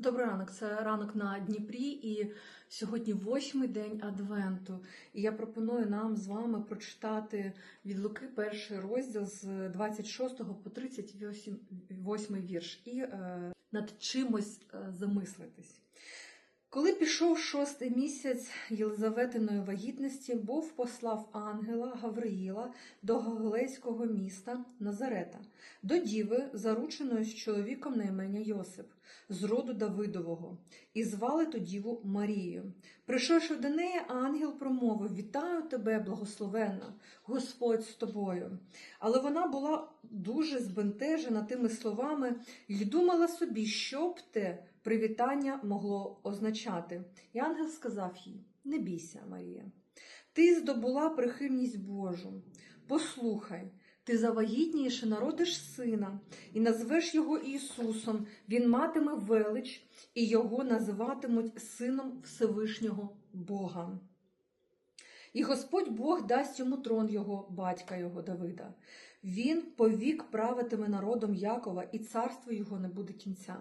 Добрий ранок, це ранок на Дніпрі, і сьогодні восьмий день Адвенту. І я пропоную нам з вами прочитати від Луки перший розділ з 26 по 38 вірш і е, над чимось е, замислитись. Коли пішов шостий місяць Єлизаветиної вагітності, Бог послав ангела Гавриїла до Галилейського міста Назарета, до діви, зарученої з чоловіком на ім'я Йосип, з роду Давидового, і звали ту діву Марію. Прийшовши до неї, ангел промовив: Вітаю тебе, благословенна, Господь з тобою. Але вона була дуже збентежена тими словами і думала собі, що б те привітання могло означати. І ангел сказав їй: Не бійся, Марія, ти здобула прихильність Божу. Послухай, ти завагітнієш і народиш сина, і назвеш його Ісусом, він матиме велич, і його називатимуть Сином Всевишнього Бога. І Господь Бог дасть йому трон його, батька його Давида. Він повік правитиме народом Якова, і царство його не буде кінця.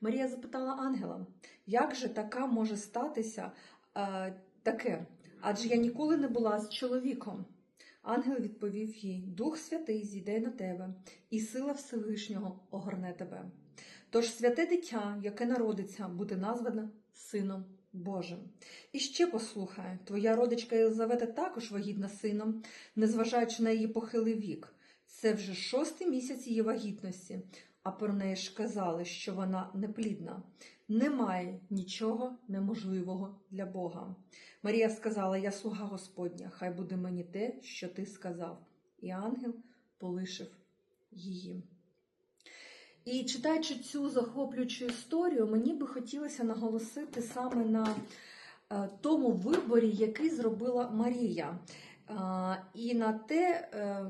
Марія запитала ангела, як же така може статися е, таке? Адже я ніколи не була з чоловіком. Ангел відповів їй: Дух Святий зійде на тебе, і сила Всевишнього огорне тебе. Тож святе дитя, яке народиться, буде назване Сином Божим. І ще послухай, твоя родичка Єлизавета також вагітна сином, незважаючи на її похилий вік. Це вже шостий місяць її вагітності, а про неї ж казали, що вона неплідна. Немає нічого неможливого для Бога. Марія сказала: Я слуга Господня, хай буде мені те, що ти сказав. І ангел полишив її. І читаючи цю захоплюючу історію, мені би хотілося наголосити саме на е, тому виборі, який зробила Марія, е, і на те, е,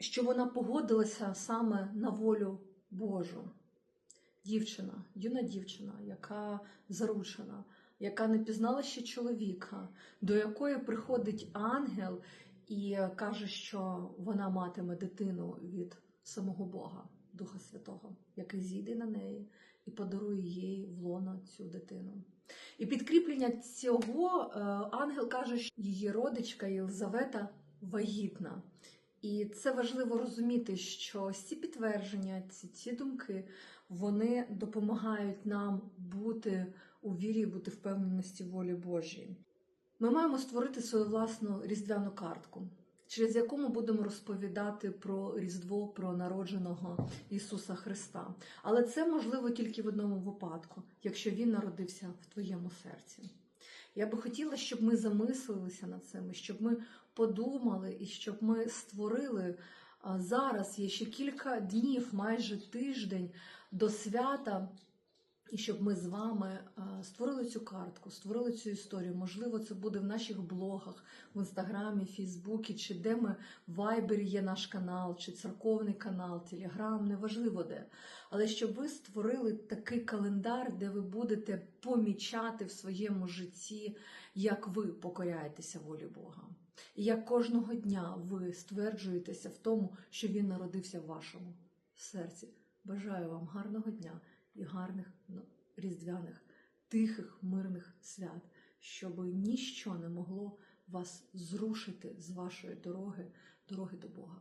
що вона погодилася саме на волю Божу. Дівчина, юна дівчина, яка заручена, яка не пізнала ще чоловіка, до якої приходить ангел і каже, що вона матиме дитину від самого Бога. Святого, зійде на неї і подарує їй в лоно цю дитину. І підкріплення цього е, ангел каже, що її родичка Єлизавета вагітна. І це важливо розуміти, що ці підтвердження, ці, ці думки, вони допомагають нам бути у вірі, бути впевненості волі Божій. Ми маємо створити свою власну різдвяну картку через яку ми будемо розповідати про Різдво, про народженого Ісуса Христа. Але це можливо тільки в одному випадку, якщо Він народився в твоєму серці. Я би хотіла, щоб ми замислилися над цим, щоб ми подумали і щоб ми створили. Зараз є ще кілька днів, майже тиждень до свята. І щоб ми з вами створили цю картку, створили цю історію. Можливо, це буде в наших блогах, в інстаграмі, Фейсбуці, чи де ми в Вайбері є наш канал, чи церковний канал, Телеграм, неважливо де. Але щоб ви створили такий календар, де ви будете помічати в своєму житті, як ви покоряєтеся волі Бога. І як кожного дня ви стверджуєтеся в тому, що він народився в вашому серці. Бажаю вам гарного дня і гарних ну, різдвяних, тихих, мирних свят, щоб ніщо не могло вас зрушити з вашої дороги, дороги до Бога.